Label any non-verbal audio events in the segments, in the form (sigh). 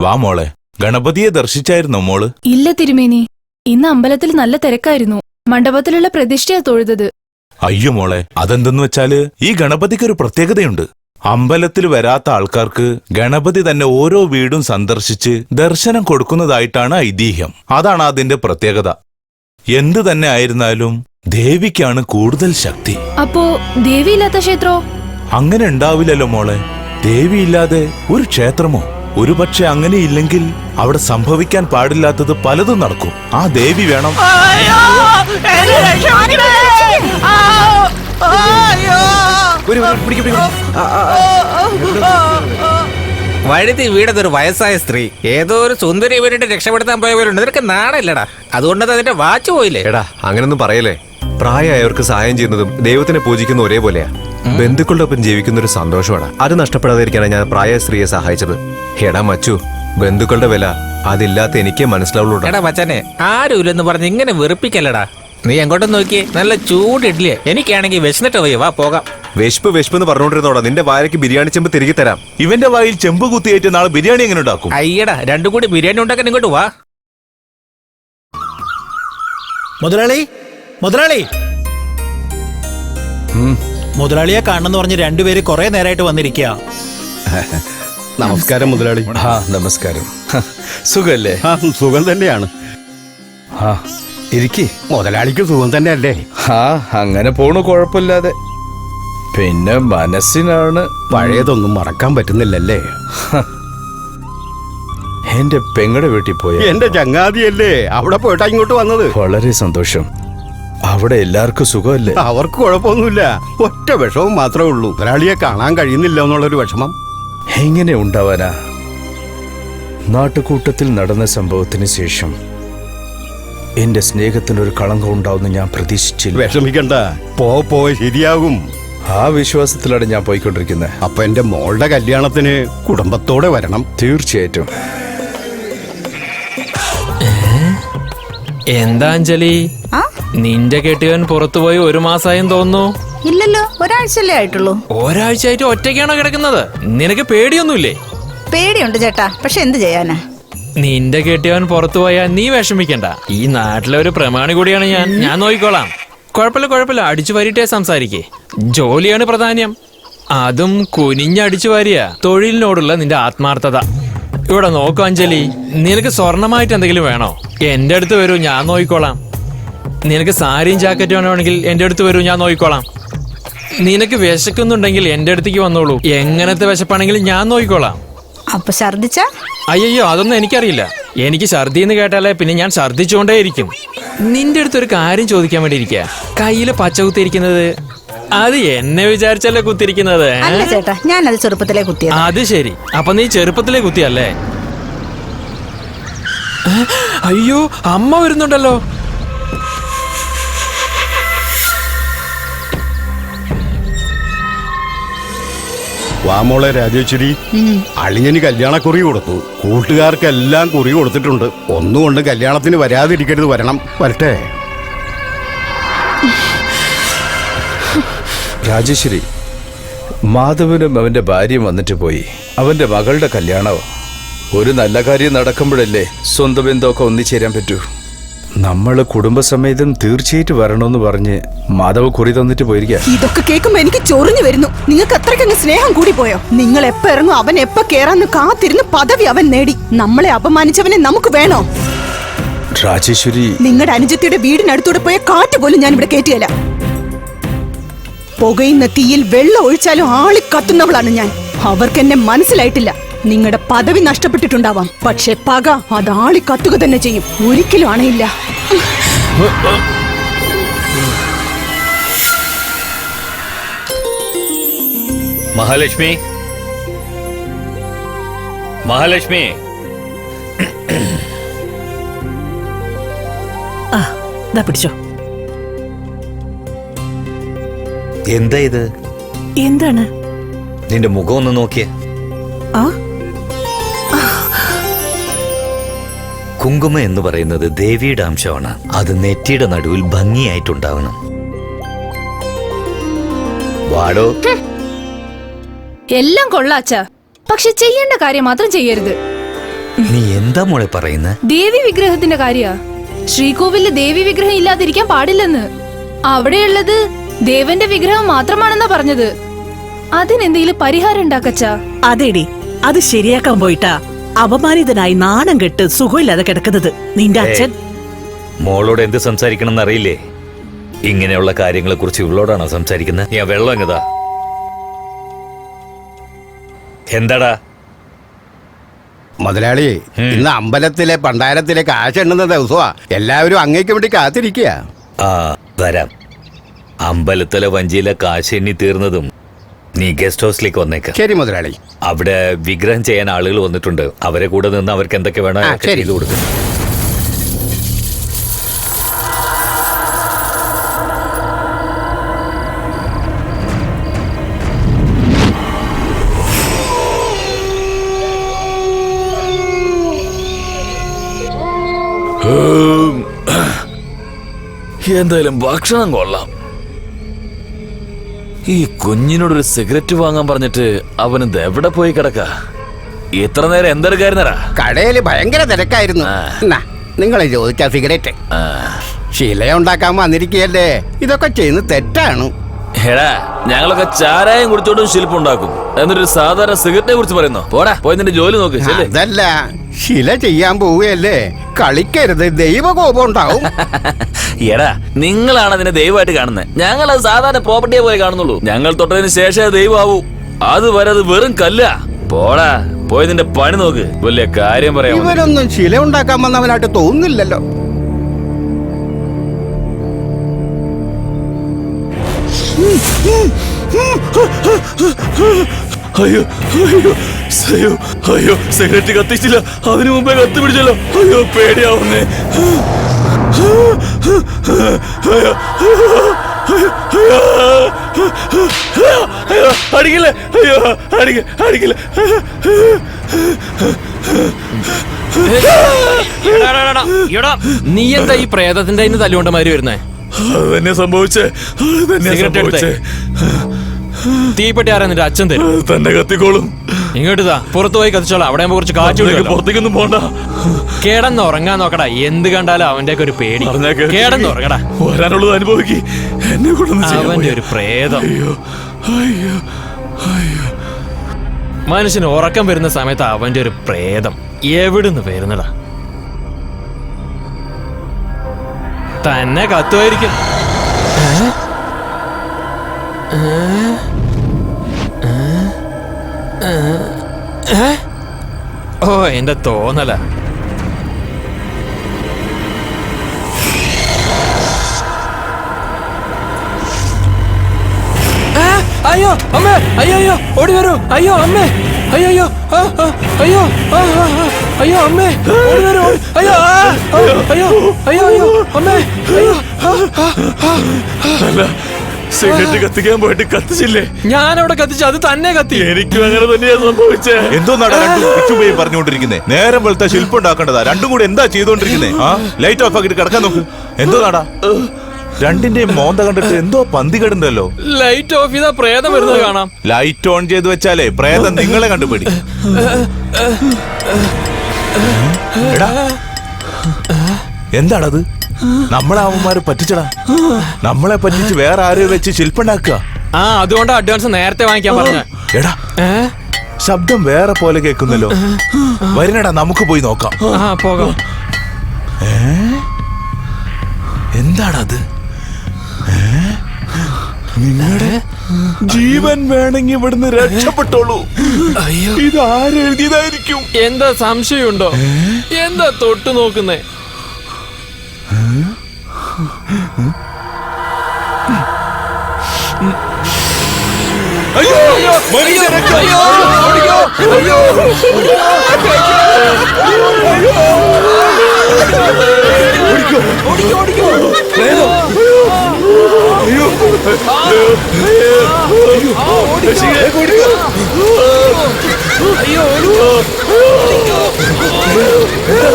വാ മോളെ. ഗണപതിയെ ദർശിച്ചായിരുന്നോ മോൾ? ഇല്ല തിരുമേനി. ഇന്ന് അമ്പലത്തിൽ നല്ല തിരക്കായിരുന്നു. മണ്ഡപത്തിലുള്ള പ്രതിഷ്ഠയാ തൊഴുതത്. അയ്യോ മോളെ അതെന്തെന്ന് വെച്ചാൽ ഈ ഗണപതിക്ക് ഒരു പ്രത്യേകതയുണ്ട്. അമ്പലത്തിൽ വരാത്ത ആൾക്കാർക്ക് ഗണപതി തന്നെ ഓരോ വീടും സന്ദർശിച്ച് ദർശനം കൊടുക്കുന്നതായിട്ടാണ് ഐതിഹ്യം. അതാണ് അതിന്റെ പ്രത്യേകത. എന്തു തന്നെ ആയിരുന്നാലും ദേവിക്കാണ് കൂടുതൽ ശക്തി. അപ്പോ ദേവിയില്ലാത്ത ക്ഷേത്രോ? അങ്ങനെ ഉണ്ടാവില്ലല്ലോ മോളെ. ദേവിയില്ലാതെ ഒരു ക്ഷേത്രമോ? ഒരുപക്ഷെ അങ്ങനെയില്ലെങ്കിൽ അവിടെ സംഭവിക്കാൻ പാടില്ലാത്തത് പലതും നടക്കും. ആ ദേവി വേണം. വഴുതി വീടത്തൊരു വയസ്സായ സ്ത്രീ. ഏതോ ഒരു സുന്ദരി വീടിട്ട് രക്ഷപ്പെടുത്താൻ പോയവരുണ്ട് നിനക്ക് നാണല്ലടാ അതുകൊണ്ടത് അതിന്റെ വാച്ച് പോയില്ലേ? എടാ അങ്ങനൊന്നും പറയല്ലേ? പ്രായമായവർക്ക് സഹായം ചെയ്യുന്നതും ദൈവത്തിനെ പൂജിക്കുന്ന ഒരേപോലെയാ. ബന്ധുക്കളുടെ ഒപ്പം ജീവിക്കുന്ന ഒരു സന്തോഷമാണ്. അത് നഷ്ടപ്പെടാതിരിക്കാനാണ് ഞാൻ പ്രായ സ്ത്രീയെ സഹായിച്ചത്. എടാ മച്ചു ബന്ധുക്കളുടെ വില അതില്ലാത്ത എനിക്കേ മനസ്സിലാവുള്ളൂ എടാ മച്ചാനെ ആരും ഇല്ലെന്ന് പറഞ്ഞ് ഇങ്ങനെ വെറുപ്പിക്കല്ലടാ. നീ എങ്ങോട്ടും നോക്കിയേ? നല്ല ചൂട് ഇഡ്ലിയെ എനിക്കാണെങ്കിൽ വിശന്നിട്ട് പോയി വാ പോകാം. വിശപ്പ് വിശപ്പ് എന്ന് പറഞ്ഞോണ്ടിരുന്നോടാ നിന്റെ വായക്ക് ബിരിയാണി ചെമ്പ് തിരികെ തരാം. ഇവന്റെ വായിൽ ചെമ്പ് കുത്തിയേറ്റ് നാളെ ബിരിയാണി എങ്ങനെ ഉണ്ടാക്കും? അയ്യടാ രണ്ടും കൂടി ബിരിയാണി ഉണ്ടാക്കാൻ ഇങ്ങോട്ട് വാ. മുതലാളി മുതലാളി. മുതലാളിയെ കാണണമെന്ന് പറഞ്ഞ് രണ്ടുപേര് കുറെ നേരമായിട്ട് വന്നിരിക്കുക (laughs) നമസ്കാരം മുതലാളി. ആ നമസ്കാരം. (laughs) സുഖല്ലേ? ആ സുഖം തന്നെയാണ്. ആ ഇരിക്കി. മുതലാളിക്ക് സുഖം തന്നെ അല്ലേ ആ അങ്ങനെ പോണു കുഴപ്പമില്ലാതെ. പിന്നെ മനസ്സിനാണ്. പഴയതൊന്നും മറക്കാൻ പറ്റുന്നില്ലല്ലേ? (laughs) എന്റെ പെങ്ങടെ വീട്ടിൽ പോയ? എന്റെ ചങ്ങാതിയല്ലേ? അവിടെ പോയിട്ടാ ഇങ്ങോട്ട് വന്നത്. വളരെ സന്തോഷം. അവിടെ എല്ലാവർക്കും സുഖമല്ലേ? അവർക്ക് കുഴപ്പമൊന്നുമില്ല. ഒറ്റ വിഷമം മാത്രമേ ഉള്ളൂ. ഒരാളിയെ കാണാൻ കഴിയുന്നില്ല എന്നുള്ളൊരു വിഷമം. എങ്ങനെ ഉണ്ടാവാനാ? നാട്ടുകൂട്ടത്തിൽ നടന്ന സംഭവത്തിന് ശേഷം എന്റെ സ്നേഹത്തിനൊരു കളങ്കം ഉണ്ടാവുമെന്ന് ഞാൻ പ്രതീക്ഷിച്ചില്ല. വിഷമിക്കണ്ട. പോ പോ ശരിയാകും. ആ വിശ്വാസത്തിലാണ് ഞാൻ പോയിക്കൊണ്ടിരിക്കുന്നത്. അപ്പൊ എന്റെ മോളുടെ കല്യാണത്തിന് കുടുംബത്തോടെ വരണം. തീർച്ചയായിട്ടും. എന്താ അഞ്ജലി? നിന്റെ കെട്ടിയവൻ പുറത്തുപോയി ഒരു മാസമായും തോന്നുന്നു. ഇല്ലല്ലോ ഒരാഴ്ചയല്ലേ ആയിട്ടുള്ളൂ. ഒരാഴ്ചയായിട്ട് ഒറ്റയ്ക്കാണോ കിടക്കുന്നത്? നിനക്ക് പേടിയൊന്നുമില്ലേ? പേടിയുണ്ട് ചേട്ടാ പക്ഷെ എന്ത് ചെയ്യാനാ? നിന്റെ കെട്ടിയവൻ പുറത്തു പോയാൽ നീ വിഷമിക്കണ്ട. ഈ നാട്ടിലെ ഒരു പ്രമാണി കൂടിയാണ് ഞാൻ. ഞാൻ നോക്കിക്കോളാം. കുഴപ്പമില്ല കുഴപ്പമില്ല. അടിച്ചു വാരിട്ടേ സംസാരിക്കേ. ജോലിയാണ് പ്രധാനം അതും കുനിഞ്ഞടിച്ചു വാരിയ തൊഴിലിനോടുള്ള നിന്റെ ആത്മാർത്ഥത. ഇവിടെ നോക്കൂ അഞ്ജലി. നിനക്ക് സ്വർണമായിട്ട് എന്തെങ്കിലും വേണോ? എന്റെ അടുത്ത് വരൂ ഞാൻ നോക്കിക്കോളാം. നിനക്ക് സാരിയും ജാക്കറ്റും വേണമെങ്കിൽ എന്റെ അടുത്ത് വരൂ ഞാൻ നോക്കിക്കോളാം. നിനക്ക് വിശക്കുന്നുണ്ടെങ്കിൽ എന്റെ അടുത്തേക്ക് വന്നോളൂ. എങ്ങനത്തെ വിശപ്പാണെങ്കിലും ഞാൻ നോക്കിക്കോളാം. അപ്പൊ ഛർദിച്ച? അയ്യോ അതൊന്നും എനിക്കറിയില്ല. എനിക്ക് ഛർദി എന്ന് കേട്ടാലേ പിന്നെ ഞാൻ ഛർദിച്ചുകൊണ്ടേയിരിക്കും. നിന്റെ അടുത്ത് ഒരു കാര്യം ചോദിക്കാൻ വേണ്ടി ഇരിക്കുക കയ്യിൽ പച്ച കുത്തിയിരിക്കുന്നത്? അത് എന്നെ വിചാരിച്ചല്ലേ കുത്തിരിക്കുന്നത് അല്ല ചേട്ടാ ഞാൻ അത് ചെറുപ്പത്തിലേ അത് ശരി. അപ്പൊ നീ ചെറുപ്പത്തിലേ കുത്തിയല്ലേ? അയ്യോ അമ്മ വരുന്നുണ്ടല്ലോ. വാമോളെ രാജേശ്വരി. അളിയന് കല്യാണക്കുറി കൊടുത്തു. കൂട്ടുകാർക്കെല്ലാം കുറി കൊടുത്തിട്ടുണ്ട്. ഒന്നുകൊണ്ട് കല്യാണത്തിന് വരാതിരിക്കരുത് വരണം. വരട്ടെ. രാജേശ്വരി മാധവനും അവന്റെ ഭാര്യയും വന്നിട്ട് പോയി. അവന്റെ മകളുടെ കല്യാണവും ഒരു നല്ല കാര്യം നടക്കുമ്പോഴല്ലേ സ്വന്തം ബന്ധമൊക്കെ ഒന്നിച്ചേരാൻ പറ്റൂ. നമ്മൾ കുടുംബസമേതം തീർച്ചയായിട്ടും വരണമെന്ന് പറഞ്ഞ് മാധവ് കുറി തന്നിട്ട് പോയിരിക്കുക ഇതൊക്കെ കേൾക്കുമ്പോ എനിക്ക് ചൊറിഞ്ഞു വരുന്നു. നിങ്ങൾക്ക് അത്രയ്ക്കങ്ങ് സ്നേഹം കൂടി പോയോ നിങ്ങൾ എപ്പോ ഇറങ്ങും അവൻ എപ്പോ കേറാന്ന് കാത്തിരുന്ന് പദവി അവൻ നേടി. നമ്മളെ അപമാനിച്ചവനെ നമുക്ക് വേണോ? രാജേശ്വരി. നിങ്ങളുടെ അനുജത്തിയുടെ വീടിനടുത്തൂടെ പോയ കാറ്റ് പോലും ഞാൻ ഇവിടെ കയറ്റിയല്ല പുകയുന്ന തീയിൽ വെള്ളം ഒഴിച്ചാലും ആളി കത്തുന്നവളാണ് ഞാൻ. അവർക്ക് എന്നെ മനസ്സിലായിട്ടില്ല. നിങ്ങളുടെ പദവി നഷ്ടപ്പെട്ടിട്ടുണ്ടാവാം. പക്ഷെ പക അത് ആളി കത്തുക തന്നെ ചെയ്യും. ഒരിക്കലും അണയില്ല. മഹാലക്ഷ്മി? മഹാലക്ഷ്മി? ദാ പിടിച്ചോ. എന്താ ഇത്? എന്താണ്? നിന്റെ മുഖം ഒന്ന് നോക്കിയേ. ആ? കുങ്കുമ എന്ന് പറയുന്നത് ദേവിയുടെ അംശമാണ്. അത് നെറ്റിയുടെ നടുവിൽ ഭംഗിയായിട്ടുണ്ടാവണം. വാടോ. എല്ലാം കൊള്ളാച്ച പക്ഷെ ചെയ്യേണ്ട കാര്യം മാത്രം ചെയ്യരുത്. നീ എന്താ മോളെ പറയുന്നത് ദേവി വിഗ്രഹത്തിന്റെ കാര്യ. ശ്രീകോവിലെ ദേവി വിഗ്രഹം ഇല്ലാതിരിക്കാൻ പാടില്ലെന്ന്. അവിടെയുള്ളത് ദേവന്റെ വിഗ്രഹം മാത്രമാണെന്നാ പറഞ്ഞത്. അതിനെന്തെങ്കിലും പരിഹാരം ഉണ്ടാക്കച്ചാ അതെടി. അത് ശരിയാക്കാൻ പോയിട്ടാ. അപമാനിതനായി നാണം കെട്ട് സുഖമില്ലാതെ കിടക്കുന്നത്. നിന്റെ അച്ഛൻ? മോളോട് എന്ത് സംസാരിക്കണം എന്നറിയില്ലേ ഇങ്ങനെയുള്ള കാര്യങ്ങളെ കുറിച്ച് ഇവളോടാണോ സംസാരിക്കുന്നത് ഞാൻ വെള്ളം എങ്ങതാ എന്താടാ? മുതലാളി ഇന്ന് അമ്പലത്തിലെ പണ്ടാരത്തിലെ കാശ് എണ്ണുന്ന ദിവസമാ. എല്ലാവരും അങ്ങേക്ക് വേണ്ടി കാത്തിരിക്കുക ആ വരാം. അമ്പലത്തിലെ വഞ്ചിയിലെ കാശ് എണ്ണി തീർന്നതും നീ ഗസ്റ്റ് ഹൗസിലേക്ക് വന്നേക്ക്. ശരി മുതലാളി. അവിടെ വിഗ്രഹം ചെയ്യാൻ ആളുകൾ വന്നിട്ടുണ്ട്. അവരെ കൂടെ നിന്ന് അവർക്ക് എന്തൊക്കെ വേണോ ശരി. ചെയ്തു കൊടുക്കും. എന്തായാലും ഭക്ഷണം കൊള്ളാം. ഈ കുഞ്ഞിനോടൊരു സിഗരറ്റ് വാങ്ങാൻ പറഞ്ഞിട്ട് അവന് ഇത് എവിടെ പോയി കിടക്ക? ഇത്ര നേരം എന്തെടുക്കായിരുന്നടാ കടയിൽ ഭയങ്കര തിരക്കായിരുന്നു. എന്നാ നിങ്ങളെ ചോദിച്ച സിഗരറ്റ്. ശിലയുണ്ടാക്കാൻ വന്നിരിക്കുകയല്ലേ? ഇതൊക്കെ ചെയ്യുന്നത് തെറ്റാണ്. എടാ ഞങ്ങളൊക്കെ ചാരായം കുടിച്ചോണ്ടും ശില്പുണ്ടാക്കും. എന്നിട്ട് എന്നൊരു സാധാരണ സിഗരറ്റിനെ കുറിച്ച് പറയുന്നു? പോടാ പോയി നിന്റെ ജോലി നോക്ക് ശരി. അതല്ല ശില ചെയ്യാൻ പോവുകയല്ലേ? കളിക്കരുത് ദൈവകോപം ഉണ്ടാവും. (laughs) എടാ നിങ്ങളാണ് അതിനെ ദൈവമായിട്ട് കാണുന്നത് ഞങ്ങൾ അത് സാധാരണ പ്രോപ്പർട്ടിയെ പോയി കാണുന്നുള്ളൂ. ഞങ്ങൾ തൊട്ടതിന് ശേഷം ദൈവമാവൂ. അത് വരെ അത് വെറും കല്ല. പോടാ പോയതിന്റെ പണി നോക്ക്. വലിയ കാര്യം പറയാം ഇവരൊന്നും ശില ഉണ്ടാക്കാൻ വന്നവനായിട്ട് തോന്നുന്നില്ലല്ലോ. അയ്യോ അയ്യോ അയ്യോ അയ്യോ സിഗരറ്റ് കത്തിച്ചില്ല. അതിനു മുമ്പേ കത്തി പിടിച്ചല്ലോ അയ്യോ പേടിയാവുന്നേ. അയ്യോ അടിക്കില്ലേ? അടിക്കില്ല നീ എന്താ ഈ പ്രേതത്തിന്റെ അതിന് തല്ലുകൊണ്ട് മാതിരി വരുന്നേ? തന്നെ സംഭവിച്ചേ. സിഗരറ്റ് എടുത്തേ. തീപ്പെട്ടി ആരാ നിന്റെ അച്ഛൻ തരും? തന്നെ കത്തിക്കോളും. ഇങ്ങോട്ട് താ പുറത്തു പോയി കത്തിച്ചോളാം. അവിടെ കുറച്ച് വിടുമല്ലോ. പുറത്തേക്കൊന്നും പോണ്ട. കേടന്ന് ഉറങ്ങാൻ നോക്കടാ. എന്ത് കണ്ടാലും അവന്റെ ഒരു പേടി. കേടന്ന് ഉറങ്ങടാ. വരാനുള്ളത് അനുഭവിക്ക്. എന്നെ അവന്റെ ഒരു പ്രേതം. മനുഷ്യന് ഉറക്കം വരുന്ന സമയത്ത് അവന്റെ ഒരു പ്രേതം എവിടുന്ന് വരുന്നടാ? തന്നെ കത്തുമായിരിക്കും. ഏ? ഏ? ഏ? ഓ എന്റെ തോന്നല. അയ്യോ അമ്മേ അയ്യോ അയ്യോ ഓടി വരൂ. അയ്യോ അമ്മേ അയ്യോ അയ്യോ അയ്യോ അയ്യോ അമ്മേ ഓടി വരൂ അയ്യോ അയ്യോ അയ്യോ അയ്യോ അമ്മേ അയ്യോ സിഗരറ്റ് കത്തിക്കാൻ പോയിട്ട് കത്തിച്ചില്ലേ? ഞാനവിടെ കത്തിച്ചു അത് തന്നെ കത്തി. എനിക്കും അങ്ങനെ തന്നെയാ സംഭവിച്ചേ. എന്തോ ചുമയും പറഞ്ഞുകൊണ്ടിരിക്കുന്നേ. നേരം വെളുത്ത ശില്പം ഉണ്ടാക്കേണ്ടതാ രണ്ടും കൂടെ എന്താ ചെയ്തോണ്ടിരിക്കുന്നേ ആ ലൈറ്റ് ഓഫ് ആക്കിട്ട് കിടക്കാൻ നോക്ക്. എന്തോ നാടാ? രണ്ടിന്റെയും മോന്ത കണ്ടിട്ട് എന്തോ പന്തി കിടണ്ടല്ലോ ലൈറ്റ് ഓഫ് ചെയ്താ പ്രേതം വരുന്നത് കാണാം. ലൈറ്റ് ഓൺ ചെയ്ത് വെച്ചാലേ പ്രേതം നിങ്ങളെ കണ്ടുപിടി. എടാ എന്താണത്? നമ്മളെ അവന്മാര് പറ്റിച്ചടാ. നമ്മളെ പറ്റിച്ച് വേറെ ആരെയും വെച്ച് ശില്പുണ്ടാക്കുക? ആ അതുകൊണ്ട് അഡ്വാൻസ് നേരത്തെ വാങ്ങിക്കാൻ പറഞ്ഞു എടാ ശബ്ദം വേറെ പോലെ കേൾക്കുന്നല്ലോ. വരുന്നടാ നമുക്ക് പോയി നോക്കാം. പോകാം. എന്താടാ എന്താണത് നിങ്ങളുടെ ജീവൻ വേണമെങ്കിൽ ഇവിടുന്ന് രക്ഷപ്പെട്ടോളൂ. ഇത് ആരെഴുതിയതായിരിക്കും? എന്താ സംശയമുണ്ടോ? എന്താ തൊട്ടു നോക്കുന്നേ അയ്യോ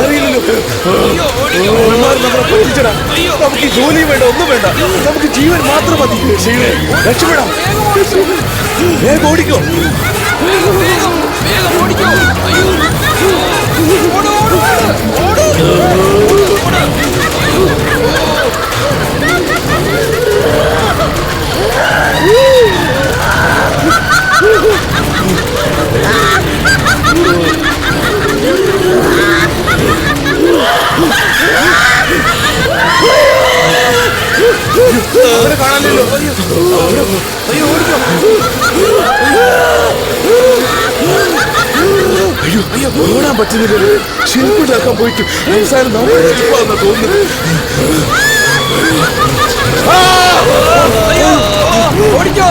അയ്യോ ഓടിക്കോ, ഓടിക്കോ. വേഗം ഓടിക്കോ. നമുക്ക് ജോലിയും വേണ്ട ഒന്നും വേണ്ട നമുക്ക് ജീവൻ മാത്രം മതി രക്ഷപ്പെടാം വേഗം ഓടിക്കോ അയ്യോ അയ്യോ ഓടാൻ പറ്റുന്നില്ലല്ലോ ശില്പിണ്ടാക്കാൻ പോയിട്ട് അവസാനം നമ്മൾ ശില്പാന്നാ തോന്നുന്നു ഓടിക്കോ